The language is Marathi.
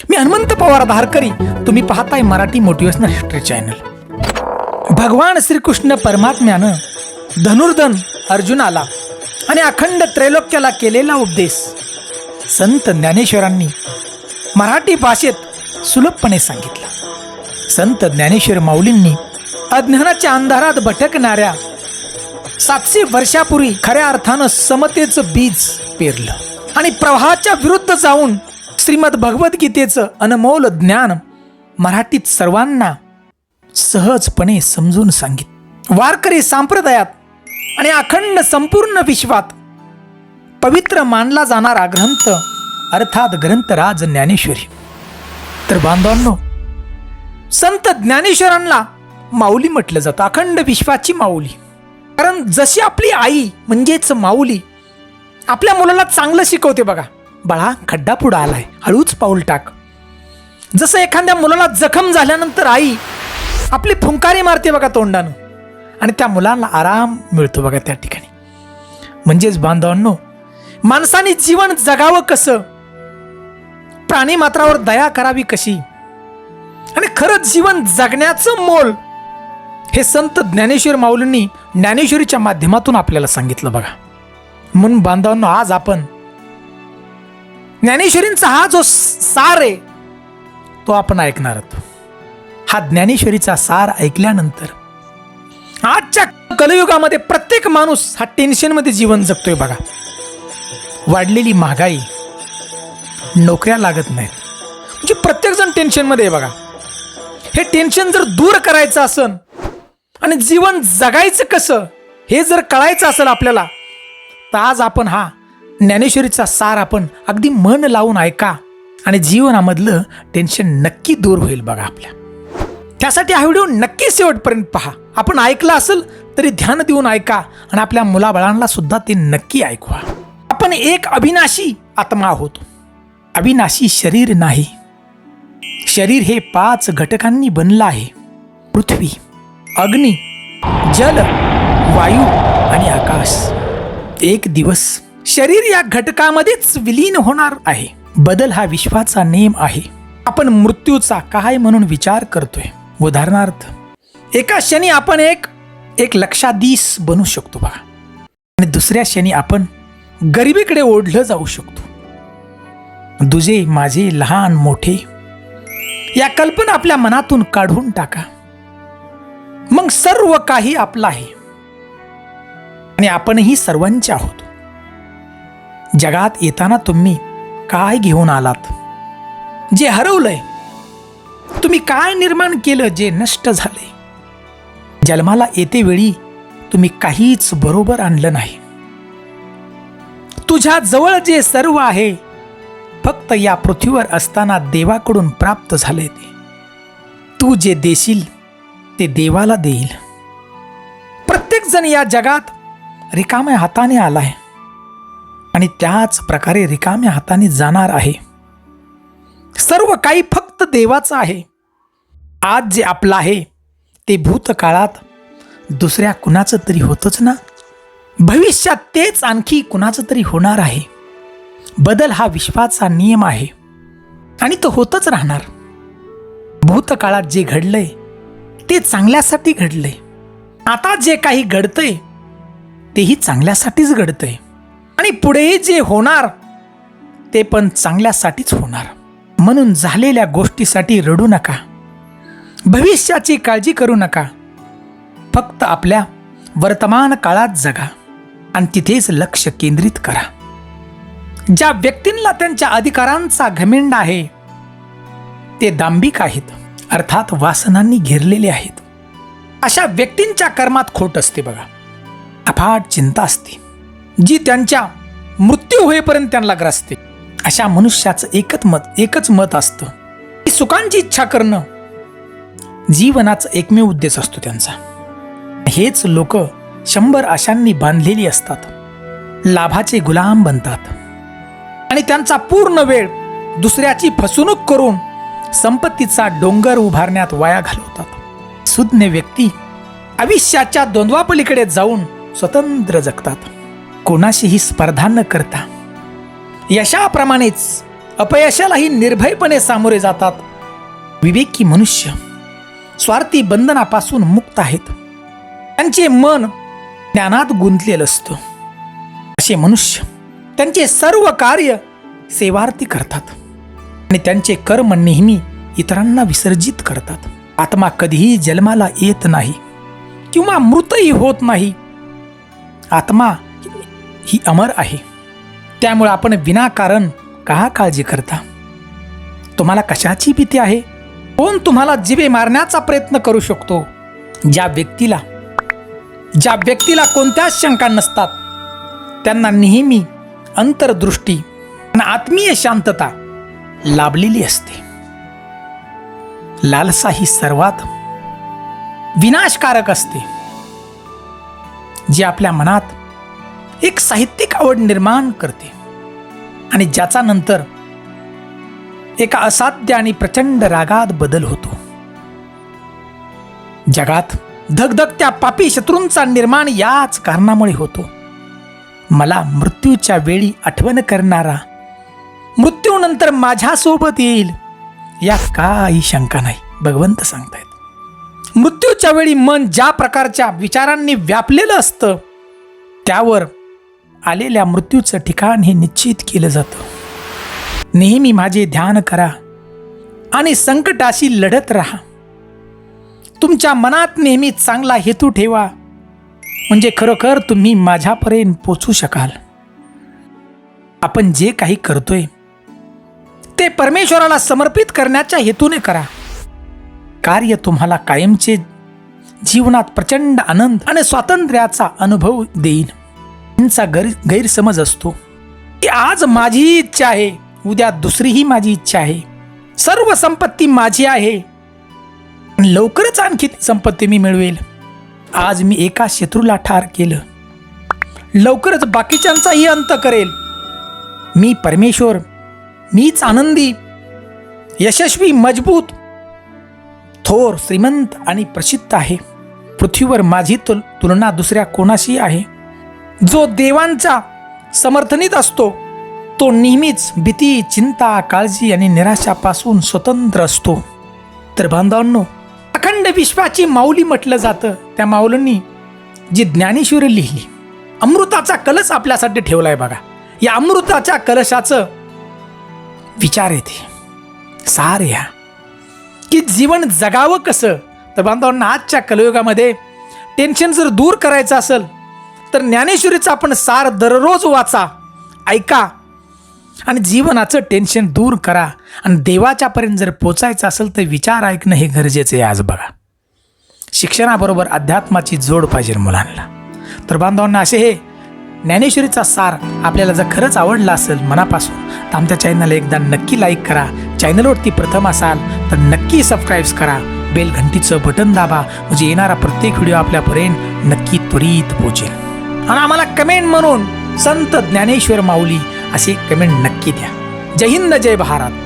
मी हनुमंत पवार धारकरी. तुम्ही पाहताय मराठी मोटिवेशनल हिस्ट्री चॅनल भगवान श्रीकृष्ण परमात्म्यानं धनुर्धन अर्जुनाला आणि अखंड त्रैलोक्याला केलेला उपदेश. संत ज्ञानेश्वरांनी मराठी भाषेत सुलभपणे सांगितला. संत ज्ञानेश्वर माऊलींनी अज्ञानाच्या अंधारात भटकणाऱ्या सातशे वर्षापूर्वी खऱ्या अर्थानं समतेचं बीज पेरलं आणि प्रवाहाच्या विरुद्ध जाऊन श्रीमद भगवद्गीतेचं अनमोल ज्ञान मराठीत सर्वांना सहजपणे समजून सांगित. वारकरी संप्रदायात आणि अखंड संपूर्ण विश्वात पवित्र मानला जाणारा ग्रंथ अर्थात ग्रंथराज ज्ञानेश्वरी. तर बांधवांनो संत ज्ञानेश्वरांना माऊली म्हटलं जातं अखंड विश्वाची माऊली. कारण जशी आपली आई म्हणजेच माऊली आपल्या मुलाला चांगलं शिकवते बघा. बाळा खड्डा पुढं आलाय. हळूच पाऊल टाक. जसं एखाद्या मुलाला जखम झाल्यानंतर आई आपली फुंकारी मारते बघा तोंडानं. आणि त्या मुलांना आराम मिळतो बघा त्या ठिकाणी. म्हणजेच बांधवांनो माणसाने जीवन जगावं कसं? प्राणी मात्रावर दया करावी कशी? आणि खरंच जीवन जगण्याचं मोल हे संत ज्ञानेश्वर माऊलींनी ज्ञानेश्वरीच्या माध्यमातून आपल्याला सांगितलं बघा. म्हणून बांधवांनो आज आपण ज्ञानेश्वरींचा हा जो सार आहे तो आपण ऐकणार आहोत. हा ज्ञानेश्वरीचा सार ऐकल्यानंतर आजच्या कलयुगामध्ये प्रत्येक माणूस हा टेन्शनमध्ये जीवन जगतोय बघा. वाढलेली महागाई नोकऱ्या लागत नाहीत. म्हणजे प्रत्येकजण टेन्शनमध्ये आहे बघा. हे टेन्शन जर दूर करायचं असन आणि जीवन जगायचं कसं हे जर कळायचं असेल आपल्याला तर आज आपण हा ज्ञानेश्वरीचा सार आपण अगदी मन लावून ऐका आणि जीवनामधलं टेन्शन नक्की दूर होईल बघा आपल्या. त्यासाठी हा व्हिडिओ नक्की शेवटपर्यंत पहा. आपण ऐकलं असेल तरी ध्यान देऊन ऐका आणि आपल्या मुलाबाळांना सुद्धा ते नक्की ऐकवा. आपण एक अविनाशी आत्मा आहोत. अविनाशी शरीर नाही. शरीर हे पाच घटकांनी बनलं आहे. पृथ्वी अग्नी जल वायू आणि आकाश. एक दिवस. शरीर या घटकामध्येच विलीन होणार आहे. बदल हा विश्वाचा नेम आहे. आपण मृत्यूचा काय म्हणून विचार करतोय? उदाहरणार्थ एका क्षणी आपण एक एक लक्षाधीश बनू शकतो बघा आणि दुसऱ्या क्षणी आपण गरिबीकडे ओढलं जाऊ शकतो. दुजे माझे लहान मोठे या कल्पना आपल्या मनातून काढून टाका. मग सर्व काही आपलं आहे. आणि आपणही सर्वांचे आहोत. जगात येताना तुम्ही काय घेऊन आलात? जे हरवलंय तुम्ही काय निर्माण केलं जे नष्ट झाले? जन्माला येते वेळी तुम्ही काहीच बरोबर आणलं नाही. तुझ्या जवळ जे सर्व आहे फक्त या पृथ्वीवर असताना देवाकडून प्राप्त झाले ते. तू जे देशील ते देवाला देईल. प्रत्येकजण या जगात रिकाम्या हाताने आलाय. आणि त्याच प्रकारे रिकाम्या हाताने जाणार आहे. सर्व काही फक्त देवाचं आहे. आज जे आपलं आहे ते भूतकाळात दुसऱ्या कुणाचं तरी होतंच ना? भविष्यात तेच आणखी कुणाचं तरी होणार आहे. बदल हा विश्वाचा नियम आहे. आणि तो होतच राहणार. भूतकाळात जे घडलंय ते चांगल्यासाठी घडलंय. आता जे काही घडतंय तेही चांगल्यासाठीच घडतंय. आणि पुढेही जे होणार ते पण चांगल्यासाठीच होणार. म्हणून झालेल्या गोष्टीसाठी रडू नका. भविष्याची काळजी करू नका. फक्त आपल्या वर्तमान काळात जगा आणि तिथेच लक्ष केंद्रित करा. ज्या व्यक्तींना त्यांच्या अधिकारांचा घमेंड आहे ते दांभिक आहेत अर्थात वासनांनी घेरलेले आहेत. अशा व्यक्तींच्या कर्मात खोट असते बघा. अफाट चिंता असते. जी त्यांच्या मृत्यू होईपर्यंत त्यांना ग्रसते अशा मनुष्याचं एकच मत एकच मत असतं. की सुखांची इच्छा करणं जीवनाचा एकमेव उद्देश असतो त्यांचा. हेच लोक शंभर आशांनी बांधलेली असतात. लाभाचे गुलाम बनतात. आणि त्यांचा पूर्ण वेळ दुसऱ्याची फसवणूक करून संपत्तीचा डोंगर उभारण्यात वाया घालवतात. सुज्ञ व्यक्ती आयुष्याच्या द्वंद्वापलीकडे जाऊन स्वतंत्र जगतात. कोणाशीही स्पर्धा न करता. यशाप्रमाणेच अपयशालाही निर्भयपणे सामोरे जातात विवेकी मनुष्य. स्वार्थी बंधनापासून मुक्त आहेत. त्यांचे मन ज्ञानात गुंतलेलं असतं. असे मनुष्य त्यांचे सर्व कार्य सेवार्थी करतात. आणि त्यांचे कर्म नेहमी इतरांना विसर्जित करतात. आत्मा कधीही जन्माला येत नाही किंवा मृतही होत नाही. आत्मा ही अमर आहे. त्यामुळे आपण विनाकारण का काळजी करता? तुम्हाला कशाची भीती आहे? कोण तुम्हाला जिवे मारण्याचा प्रयत्न करू शकतो? ज्या व्यक्तीला ज्या व्यक्तीला कोणत्याच शंका नसतात त्यांना नेहमी अंतर्दृष्टी आणि आत्मीय शांतता लाभलेली असते. लालसा ही सर्वात विनाशकारक असते. जी आपल्या मनात एक साहित्यिक आवड निर्माण करते. आणि ज्याचा नंतर एका असाध्य आणि प्रचंड रागात बदल होतो. जगात धगधगत्या पापी शत्रूंचा निर्माण याच कारणामुळे होतो. मला मृत्यूच्या वेळी आठवण करणारा मृत्यूनंतर माझ्यासोबत येईल या काही शंका नाही भगवंत सांगतायत. मृत्यूच्या वेळी मन ज्या प्रकारच्या विचारांनी व्यापलेलं असतं त्यावर आलेल्या मृत्यूचं ठिकाण हे निश्चित केलं जातं. नेहमी माझे ध्यान करा आणि संकटाशी लढत राहा. तुमच्या मनात नेहमी चांगला हेतू ठेवा. म्हणजे खरोखर तुम्ही माझ्यापर्यंत पोचू शकाल. आपण जे काही करतोय ते परमेश्वराला समर्पित करण्याच्या हेतूने करा. कार्य तुम्हाला कायमचे जीवनात प्रचंड आनंद आणि स्वातंत्र्याचा अनुभव देईल. यांचा गैर गैरसमज असतो. की आज माझी इच्छा आहे. उद्या दुसरीही माझी इच्छा आहे. सर्व संपत्ती माझी आहे. लवकरच आणखी संपत्ती मी मिळवेल. आज मी एका शत्रूला ठार केलं. लवकरच बाकीच्यांचाही अंत करेल. मी परमेश्वर मीच आनंदी यशस्वी मजबूत थोर श्रीमंत आणि प्रसिद्ध आहे. पृथ्वीवर माझी तुल तुलना दुसऱ्या कोणाशी आहे? जो देवांचा समर्थनीत असतो तो नेहमीच भीती चिंता काळजी आणि निराशापासून स्वतंत्र असतो. तर बांधवांनो अखंड विश्वाची माऊली म्हटलं जातं. त्या माऊलींनी जी ज्ञानेश्वरी लिहिली अमृताचा कलश आपल्यासाठी ठेवला आहे बघा. या अमृताच्या कलशाचं विचार येते. सार या. की जीवन जगावं कसं? तर बांधवांना आजच्या कलयुगामध्ये टेन्शन जर दूर करायचं असेल तर ज्ञानेश्वरीचा आपण सार दररोज वाचा. ऐका. आणि जीवनाचं टेन्शन दूर करा. आणि देवाच्यापर्यंत जर पोचायचं असेल तर विचार ऐकणं हे गरजेचं आहे आज बघा. शिक्षणाबरोबर अध्यात्माची जोड पाहिजे मुलांना. तर बांधवांना असे हे ज्ञानेश्वरीचा सार आपल्याला जर खरंच आवडला असेल मनापासून तर आमच्या चॅनलला एकदा नक्की लाईक करा. चॅनलवरती प्रथम असाल तर नक्की सबस्क्राईब्स करा. बेल घंटीचं बटन दाबा. म्हणजे येणारा प्रत्येक व्हिडिओ आपल्यापर्यंत नक्की त्वरित पोचेल. आणि आम्हाला कमेंट म्हणून संत ज्ञानेश्वर माऊली अशी कमेंट नक्की द्या. जय हिंद जय भारत.